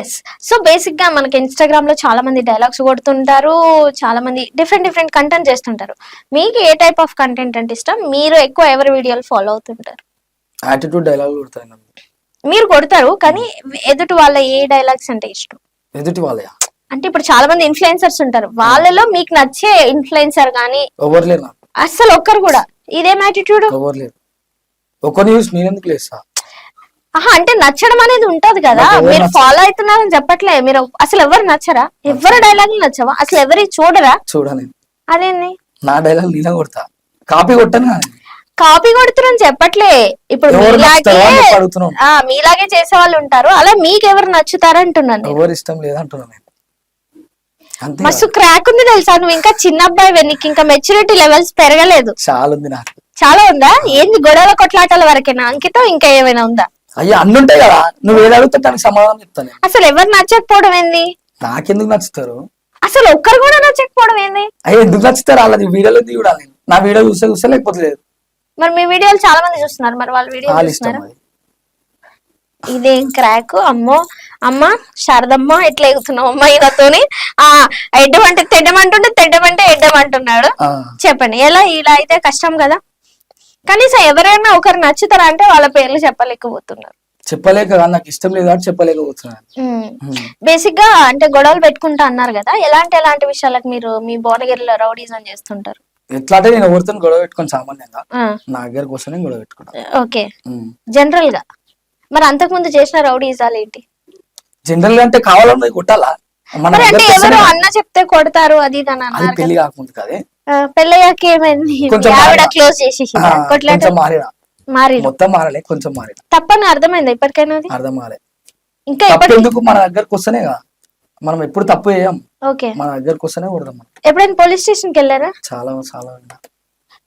ఎస్ సో బేసిక్గా మనకి ఇన్స్టాగ్రామ్లో చాలా మంది డైలాగ్స్ కొడుతుంటారు చాలా మంది డిఫరెంట్ డిఫరెంట్ కంటెంట్ చేస్తుంటారు. మీకు ఏ టైప్ ఆఫ్ కంటెంట్ అంటే ఇష్టం? మీరు ఎక్కువ ఎవరి వీడియోలు ఫాలో అవుతుంటారు? యాటిట్యూడ్ డైలాగ్ కొడతాను మీరు కొడతారు కానీ ఎదుటి వాళ్ళ ఏ డైలాగ్స్ అంటే ఇష్టం? ఎదుటి వాళ్ళయా? అంటే ఇప్పుడు చాలా మంది ఇన్ఫ్లుయెన్సర్స్ ఉంటారు. వాళ్ళలో మీకు నచ్చే ఇన్ఫ్లుయెన్సర్ కానీ ఎవరు అస్సలు ఒక్కరు కూడా. ఇదేం యాటిట్యూడ్ లేరు ఒక న్యూస్ నేను ఎందుకు లేస్తా? ఆహా అంటే నచ్చడం అనేది ఉంటది కదా. మీరు ఫాలో అవుతున్నారని చెప్పట్లే. మీరు అసలు ఎవరు నచ్చరా? ఎవరు డైలాగులు నచ్చవా? అసలు ఎవరి చూడరా? చూడని అదేంది? నా డైలాగ్ నేనే కొడతా. కాపీ కొట్టాను కాపీ కొడుతున్నారని చెప్పట్లే. ఇప్పుడు మీలాగే మీలాగే చేసే వాళ్ళు ఉంటారు. అలా మీకు ఎవరు నచ్చుతారంటున్నాను నేను. ఎవరు ఇష్టం లేదంటున్నా నేను. అంతే మస్తు క్రాక్ ఉంది తెలుసా? నువ్వు ఇంకా చిన్న అబ్బాయి నీకు ఇంకా మెచ్యూరిటీ లెవెల్స్ పెరగలేదు. చాలా ఉంది నాకు. చాలా ఉందా? ఏంది గొడవల కొట్లాటల వరకేనా? అంకితం ఇంకా ఏమైనా ఉందా? అయ్యా అన్ని ఉంటాయి కదా. నువ్వు ఏది అడుగుతా దానికి సమాధానం చెప్తాను. అసలు ఎవరు నచ్చకపోవడం ఏంది? నాకెందుకు నచ్చుతారు? అసలు ఒక్కరు కూడా నచ్చకపోవడం ఏంది? అయ్యా ఎందుకు నచ్చుతారు? వాళ్ళది వీడియోలో చూడాలి? నా వీడియో చూస్తే చూస్తే లేకపోతే లేదు. మరి మీ వీడియోలు చాలా మంది చూస్తున్నారు. మరి వాళ్ళ వీడియో చూస్తున్నారా? ఇదేం క్రాక్ అమ్మో. అమ్మ శారదమ్మ ఎట్లా ఎగుతున్నావు అమ్మ ఈయనతోని ఆ ఎడ్డమంటే తెడ్డమంటుంటే తెడ్డమంటే ఎడ్డమంటున్నాడు. చెప్పండి ఎలా? ఇలా అయితే కష్టం కదా? కనీసం ఎవరైనా ఒకరు నచ్చుతారా? అంటే వాళ్ళ పేర్లు చెప్పలేకపోతున్నారు. చెప్పలేక నాకు ఇష్టం లేదు కాబట్టి చెప్పలేకపోతున్నాను. బేసిక్గా అంటే గొడవలు పెట్టుకుంటా అన్నారు కదా ఎలాంటి ఎలాంటి విషయాలకు మీరు మీ భువనగిరిలో రౌడీజం చేస్తుంటారు? ఎట్లా అంటే నేను ఎవరితో గొడవ పెట్టుకొని సామాన్యంగా. నా దగ్గరకు వస్తే నేను గొడవ పెట్టుకున్నాను ఓకే. జనరల్గా మరి అంతకుముందు చేసిన రౌడీజాలు ఏంటి జనరల్గా అంటే కావాలన్నది కొట్టాలా? మన అంటే ఎవరు అన్న చెప్తే కొడతారు అది ఇది అని అది అన్నారు పెళ్ళి కదా. కాకముందు కదే. ఆ, పెళ్ళయ్యాక ఏమైంది? కొంచెం మీ ఆవిడ మారినా. క్లోజ్ చేసేసి ఆ, కొట్లాట కొంచెం మారిన. మారి మొత్తం మారలే కొంచెం మారిన. తప్పని అర్థమైంది ఇప్పటికైనా అది? అర్థం మారే ఇంకా తప్పు ఎప్పటి ఎందుకు మన దగ్గరకు వస్తేనే కదా. మనం ఎప్పుడు తప్పు చేయం. ఓకే. మన దగ్గరకు వస్తేనే కొడదాం మనం. ఎప్పుడైనా పోలీస్ స్టేషన్కి వెళ్ళారా? చాలా చాలా విన్నా.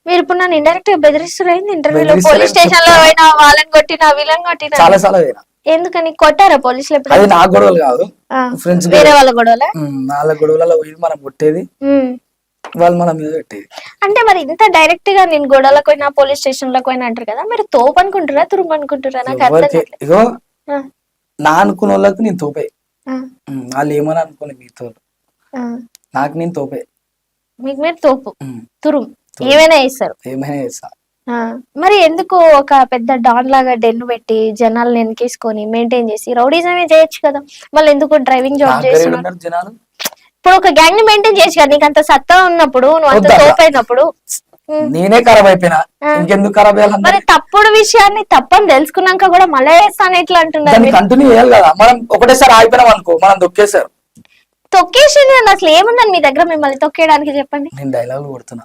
మీరు ఇప్పుడు నన్ను ఇండైరెక్ట్గా బెదిరిస్తున్నారు ఇంటర్వ్యూలో పోలీస్ స్టేషన్లో. పోయినా వాళ్ళని కొట్టినా వీళ్ళని కొట్టినా? చాలా చాలా పోయినా. ఎందుకని కొట్టారా పోలీసులు అది నా గొడవలు కాదు. ఫ్రెండ్స్ వేరే వాళ్ళ గొడవల? వాళ్ళ గొడవలలో పోయి మనం కొట్టేది. వాళ్ళు మన మీద పెట్టేది. అంటే మరి ఇంత డైరెక్ట్గా నేను గొడవలకు పోయినా పోలీస్ స్టేషన్లకు పోయినా అంటారు కదా మీరు తోపు అనుకుంటారా తురుము అనుకుంటారా? నాకు అర్థం. ఇగో నా అనుకున్న వాళ్ళకి నేను తోపే. వాళ్ళు ఏమని అనుకోని మీతో. నాకు నేను తోపే. మీకు మీరు తోపు. తురుము. ఏమైనా వేస్తారు ఏమైనా చేస్తా. ఆ, మరి ఎందుకు ఒక పెద్ద డాన్ లాగా డెన్ పెట్టి జనాలను వెనకేసుకొని మెయింటైన్ చేసి రౌడీజమే చేయొచ్చు కదా? మళ్ళీ ఎందుకు డ్రైవింగ్ జాబ్ జనాలు? ఇప్పుడు ఒక గ్యాంగ్ని మెయింటైన్ చేయొచ్చు కదా? నీకు అంత సత్తా ఉన్నప్పుడు నువ్వు అంత? తోపైనప్పుడు. నేనే ఖరాబ్ అయిపోయినా? ఇంకెందుకు ఖరాబ్ మరి తప్పుడు విషయాన్ని తప్పని తెలుసుకున్నాక కూడా మళ్ళీ వేస్తాను ఎట్లా అంటున్నారు? కంటిన్యూ చేయాలి కదా? మనం ఒకటేసారి ఆగిపోయినాం అనుకో మనం దొక్కేశారు. తొక్కేసింది అని అసలు ఏముందని మీ దగ్గర మిమ్మల్ని తొక్కేయడానికి చెప్పండి? నేను డైలాగులు కొడుతున్నా.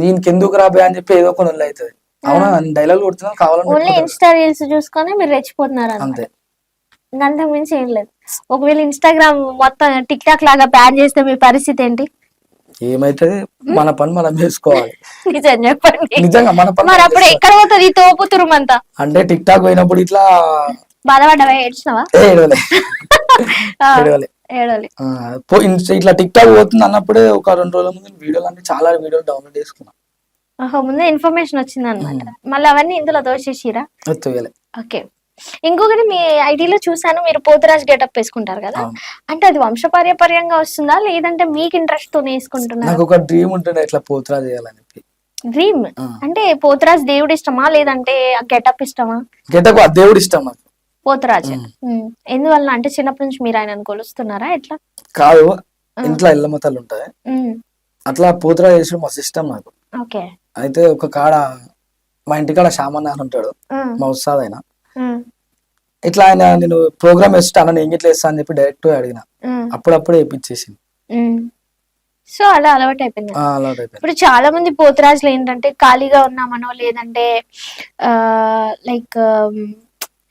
నేను ఎందుకు రాబోయే అని చెప్పి ఏదో కొన్ని అవుతుంది. అవునా? నేను డైలాగులు కొడుతున్నా కావాలని ఓన్లీ. ఇన్స్టా రీల్స్ చూసుకొని మీరు రెచ్చిపోతున్నారు. అంతే. అంతకు మించి ఏం లేదు. ఒకవేళ ఇన్స్టాగ్రామ్ మొత్తం టిక్ టాక్ లాగా బ్యాన్ చేస్తే మీ పరిస్థితి ఏంటి? ఏమైతుంది? మన పని మనం చేసుకోవాలి. నిజం చెప్పండి. నిజంగా మన పని మరి మనం అప్పుడు చేసుకోవాలి. ఎక్కడ పోతుంది ఈ తురుమంతా? అంటే టిక్ టాక్ పోయినప్పుడు ఇట్లా బాధపడ్డవా? ఏడ్చినావా? ఏడవలే. ఇట్లా టిక్ టాక్ పోతుంది అన్నప్పుడే ఒక రెండు రోజుల ముందు వీడియోలు అంటే చాలా వీడియోలు డౌన్లోడ్ చేసుకున్నా. ముందే ఇన్ఫర్మేషన్ వచ్చింది అనమాట మళ్ళీ అవన్నీ ఇందులో దోషేసిరా ఓకే. ఇంకొకటి మీ ఐడిలో చూసాను మీరు పోతురాజ్ గెటప్ వేసుకుంటారు కదా. అంటే అది వంశపార్యపర్యంగా వస్తుందా? లేదంటే మీకు ఇంట్రెస్ట్తో వేసుకుంటున్నారా? నాకు ఒక డ్రీమ్ ఉంటుండే ఇట్లా పోతురా చేయాలని డ్రీమ్. అంటే పోతురాజ్ దేవుడు ఇష్టమా? లేదంటే గెటప్ ఇష్టమా? గెటకు ఆ దేవుడు ఇష్టం నాకు. పోతురాజ్. ఎందువల్ల అంటే చిన్నప్పటి నుంచి మీరు ఆయనను కొలుస్తున్నారా? ఎట్లా? కాదు ఇంట్లో ఎల్లమ్మ తల్లి ఉంటది ఉమ్. అట్లా పోతురా చేసిన మస్తు ఇష్టం నాకు. ఓకే. అయితే ఒక కాడ మా ఇంటికాడ శామన్ అని ఉంటాడు. మా ఉస్తాద్ ఆయన. ఇట్లా ఆయన నేను ప్రోగ్రామ్ వేస్తా అన్న నేను ఇట్లా వేస్తా అని చెప్పి డైరెక్ట్ అడిగిన. అప్పుడప్పుడే వేయించేసింది ఉమ్. సో అలా అలవాటు అయిపోయింది. అలా అయిపోయింది. ఇప్పుడు చాలా మంది పోతురాజులు ఏంటంటే ఖాళీగా ఉన్నామనో లేదంటే లైక్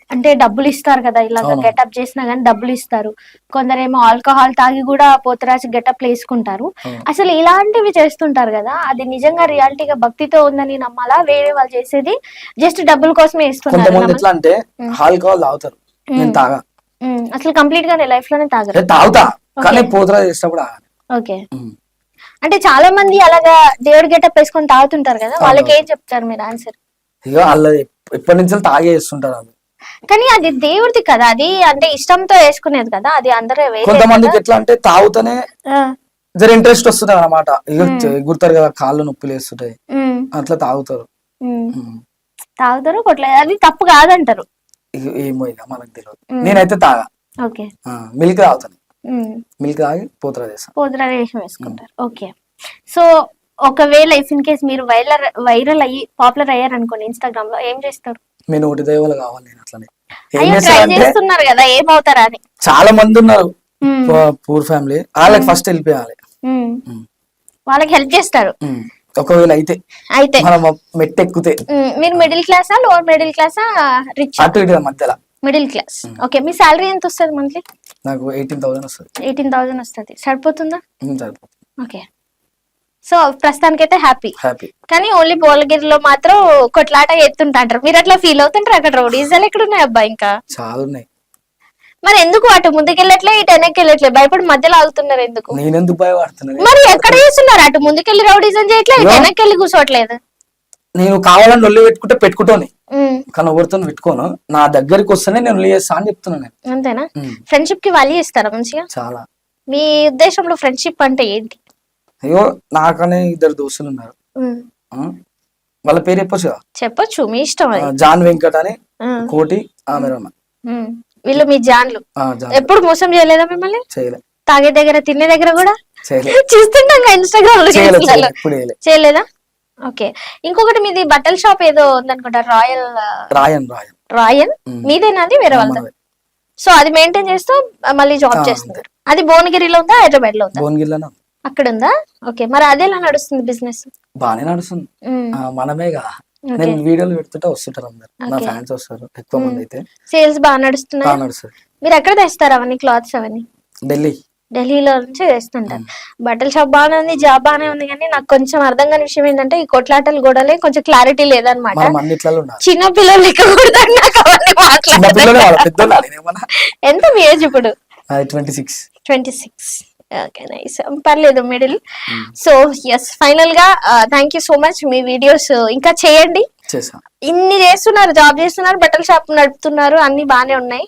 అంటే డబ్బులు ఇస్తారు కదా ఇలాగ అవును. గెటప్ చేసినా కానీ డబ్బులు ఇస్తారు కొందరేమో ఆల్కహాల్ తాగి కూడా పోతరాజు గెటప్ వేసుకుంటారు అవును. అసలు ఇలాంటివి చేస్తుంటారు కదా అది నిజంగా రియాలిటీగా భక్తితో ఉందని నమ్మాలా వేరే వాళ్ళు చేసేది జస్ట్ డబ్బుల కోసమే ఇస్తున్నారు కొంతమంది నమ్మ- ఎట్లా అంటే ఉమ్. ఆల్కహాల్ తాగుతారు నేను ఉమ్. తాగా ఉమ్, అసలు కంప్లీట్గా లైఫ్లోనే తాగరు తాగుతా కానీ Okay. పోతురా చేసేటప్పుడు ఆగాను. Okay um. అంటే చాలా మంది అలాగా దేవుడి గెటప్ వేసుకొని తాగుతుంటారు కదా వాళ్ళకి. ఏం చెప్తారు మీరు ఆన్సర్ ఇక వాళ్ళు ఎప్పటి నుంచి తాగే చేస్తుంటారు వాళ్ళు కానీ అది దేవుడిది కదా అది అంటే ఇష్టంతో వేసుకునేది కదా అది అందరూ కొంతమందికి. ఎట్లా అంటే తాగుతూనే జర ఇంట్రెస్ట్ వస్తుంది అనమాట ఇక ఎగురుతారు కదా కాళ్ళు నొప్పులు వేస్తుంటాయి. అట్లా తాగుతారు. తాగుతారు కొట్లేదు అది తప్పు కాదంటారు. ఏమో ఇక మనకు తెలియదు. నేనైతే తాగా. ఓకే. మిల్క్ తాగుతాను. మిల్క్ తాగి పోతురా చేస్తాను పోతురా వేసుకుంటారు. ఓకే. సో ఒకవేళ ఇఫ్ ఇన్ కేస్ మీరు వైరల్ వైరల్ అయ్యి పాపులర్ అయ్యారు అనుకోండి ఇన్స్టాగ్రామ్లో ఏం చేస్తారు? నేను ఒకటి దైవాలు కావాలి నేను అట్లనే. ఏం అయ్యో ట్రై చేస్తారంటే చేస్తున్నారు కదా ఏమవుతారా అని. చాలా మంది ఉన్నారు. Poor family. వాళ్ళకి ఫస్ట్ వెళ్ళిపోయాలి. ఉమ్. ఉమ్. వాళ్ళకి హెల్ప్ చేస్తారు. ఉమ్. ఒకవేళ అయితే అయితే. మనం మెట్టు ఎక్కితే ఉమ్, మీరు మిడిల్ క్లాసా లోవర్ మిడిల్ క్లాసా రిచ్ అటు ఇటు మధ్యలో. మిడిల్ క్లాస్ ఓకే మీ శాలరీ ఎంత వస్తుంది మంత్లీ నాకు ఎయిటీన్ థౌసండ్ వస్తుంది. ఎయిటీన్ థౌసండ్ వస్తుంది. సరిపోతుందా? ఉమ్, సరిపోతుంది. ఓకే సో ప్రస్తుతానికైతే హ్యాపీ హ్యాపీ కానీ ఓన్లీ భువనగిరిలో మాత్రం కొట్లాట ఎత్తుంటాంటారు. మీరు అట్లా ఫీల్ అవుతుంటారు అక్కడ రోడీజాలు ఎక్కడ ఉన్నాయి అబ్బా ఇంకా? చాలా ఉన్నాయి. మరి ఎందుకు అటు ముందుకెళ్ళట్లే ఇటు వెనక్కి వెళ్ళట్లే భయపడి మధ్యలో ఆగుతున్నారు ఎందుకు? నేనెందుకు భయపడుతున్నాను మరి ఎక్కడ చేస్తున్నారు? అటు ముందుకెళ్ళి రౌడీజం చేయట్లేదు ఇటు. వెనక్కి వెళ్ళి కూర్చోట్లేదు. నేను కావాలని ఒళ్ళు పెట్టుకుంటే పెట్టుకుంటాను కానీ ఎవరితో పెట్టుకోను. నా దగ్గరికి వస్తేనే నేను చేస్తా అని చెప్తున్నాను నేను. అంతేనా? ఫ్రెండ్షిప్కి వాల్యూ ఇస్తారా మంచిగా? చాలా. మీ ఉద్దేశంలో ఫ్రెండ్షిప్ అంటే ఏంటి? అయ్యో నాకనే ఇద్దరు దోస్తులు ఉన్నారు? వాళ్ళ పేరు చెప్పొచ్చు చెప్పొచ్చు మీ ఇష్టం జాన్ వెంకట్ అని కోటి ఆమె. వీళ్ళు మీ జాన్లు. ఎప్పుడు మోసం చేయలేదా మిమ్మల్ని? చేయలే. తాగే దగ్గర తినే దగ్గర కూడా? [LAUGHS] చూస్తుంటాం ఇన్స్టాగ్రామ్లో చేయలేదా? ఓకే. ఇంకొకటి మీది బట్టల షాప్ ఏదో ఉందనుకుంటా రాయల్ రాయన్ రాయన్ రాయల్. ఉమ్. మీదేనాది వేరే వాళ్ళది. సో అది మెయింటైన్ చేస్తూ మళ్ళీ జాబ్ చేస్తున్నారు. అది భువనగిరిలో ఉందా హైదరాబాద్లో ఉందా? భువనగిరిలోనే ఉంది. అక్కడ ఉందా ఓకే మరి అదే ఎలా నడుస్తుంది బిజినెస్? బాగానే నడుస్తుంది. ఆ, మనమే కదా ఓకే. నేను వీడియోలు పెడుతుంటే వస్తుంటారు అందరు. నా Okay. ఫ్యాన్స్ వస్తారు ఎక్కువ మంది అయితే. సేల్స్ బాగా నడుస్తున్నాయి? బాగా నడుస్తుంది. మీరు ఎక్కడ తెస్తారు అవన్నీ క్లాత్స్ అవన్నీ? ఢిల్లీ. ఢిల్లీలో నుంచి తెస్తుంటారు బట్టల షాప్ బాగానే ఉంది జాబ్ బాగానే ఉంది కానీ నాకు కొంచెం అర్థం కాని విషయం ఏంటంటే ఈ కొట్లాటలు గొడవలే కొంచెం క్లారిటీ లేదనమాట మనం అన్నిట్లలో ఉండాలి. చిన్న పిల్లలు లెక్క కొడతారు నాకు అవన్నీ మాట్లాడతారు పెద్దోళ్ళు నేనేమన్నా ఎంత మీ ఏజ్ ఇప్పుడు? Twenty six. Twenty six. Okay nice పర్లేదు మిడిల్ సో ఎస్ ఫైనల్గా థ్యాంక్ యూ సో మచ్ మీ వీడియోస్ ఇంకా చేయండి. ఇన్ని చేస్తున్నారు జాబ్ చేస్తున్నారు బట్టల షాప్ నడుపుతున్నారు అన్ని బానే ఉన్నాయి.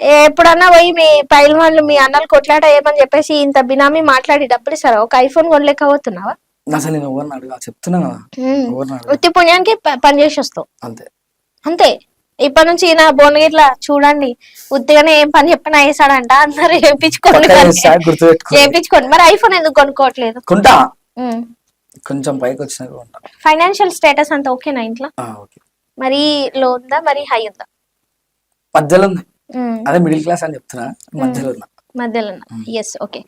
ఎప్పుడన్నా పోయి మీ పైల వాళ్ళు మీ అన్నలు కొట్లాట ఏమని చెప్పేసి ఇంత బినామీ మాట్లాడి డబ్బులు ఇస్తారా ఒక ఐఫోన్ కొనలేకపోతున్నావా? అసలు నేను ఎవరిని అడగా చెప్తున్నా కదా. అడగా వృత్తి పుణ్యానికి ప- పని చేసి వస్తావు. అంతే. అంతే. ఇప్పటి నుంచి ఈయన భువనగిరిలా చూడండి. ఉత్తిగానే ఏం పని చెప్పినా వేసాడంట అందరు చేయించుకోండి. చేయించుకోండి మరి ఐఫోన్ ఎందుకు కొనుక్కోవట్లేదు? కొంటా? కొంచెం పైకి వచ్చినాక కొంటా. ఫైనాన్షియల్ స్టేటస్ అంతా ఓకేనా ఇంట్లో? మరి లో ఉందా? మరి హై ఉందా? మధ్యలో ఉంది. అదే మిడిల్ క్లాస్ అని చెప్తున్నా. మధ్యలో ఉన్నా. మధ్యలో ఎస్ ఓకే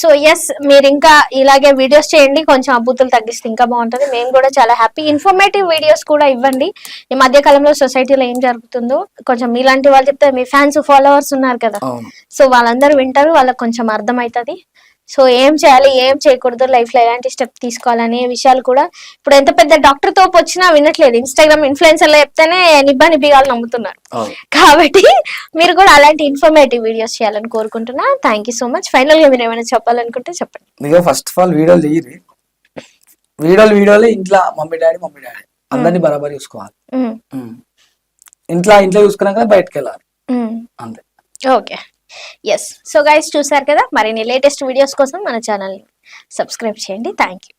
సో ఎస్ మీరు ఇంకా ఇలాగే వీడియోస్ చేయండి. కొంచెం అబ్బుతులు తగ్గిస్తే ఇంకా బాగుంటుంది. మేము కూడా చాలా హ్యాపీ ఇన్ఫర్మేటివ్ వీడియోస్ కూడా ఇవ్వండి. ఈ మధ్య కాలంలో సొసైటీలో ఏం జరుగుతుందో కొంచెం మీలాంటి వాళ్ళు చెప్తే మీ ఫ్యాన్స్ ఫాలోవర్స్ ఉన్నారు కదా. సో వాళ్ళందరూ వింటారు. వాళ్ళకి కొంచెం అర్థమవుతుంది. సో ఏం చేయాలి ఏం చేయకూడదు లైఫ్లో ఎలాంటి స్టెప్ తీసుకోవాలనే విషయాలు కూడా ఇప్పుడు ఎంత పెద్ద డాక్టర్ తోపు వచ్చినా వినట్లేదు. ఇన్స్టాగ్రామ్ ఇన్ఫ్లుయెన్సర్లో చెప్తేనే నిబ్బా నిబ్బిగాలు నమ్ముతున్నారు. కాబట్టి మీరు కూడా అలాంటి ఇన్ఫర్మేటివ్ వీడియోస్ చేయాలని కోరుకుంటున్నా. థ్యాంక్ యూ సో మచ్ ఫైనల్గా మీరు ఏమైనా చెప్పాలనుకుంటే చెప్పండి. ఫస్ట్ ఆఫ్ ఆల్ వీడియోలు తీయరు. వీడియోలు వీడియోలే ఇంట్లో మమ్మీ డాడీ మమ్మీ డాడీ. అందరినీ బరాబర్ చూసుకోవాలి. ఇంట్లో ఇంట్లో చూసుకున్నాక బయటకు వెళ్ళాలి. ఉమ్. అంతే. ఓకే. ఎస్ సో గైస్ చూసారు కదా? మరిన్ని లేటెస్ట్ వీడియోస్ కోసం మన ఛానల్ని సబ్స్క్రైబ్ చేయండి. Thank you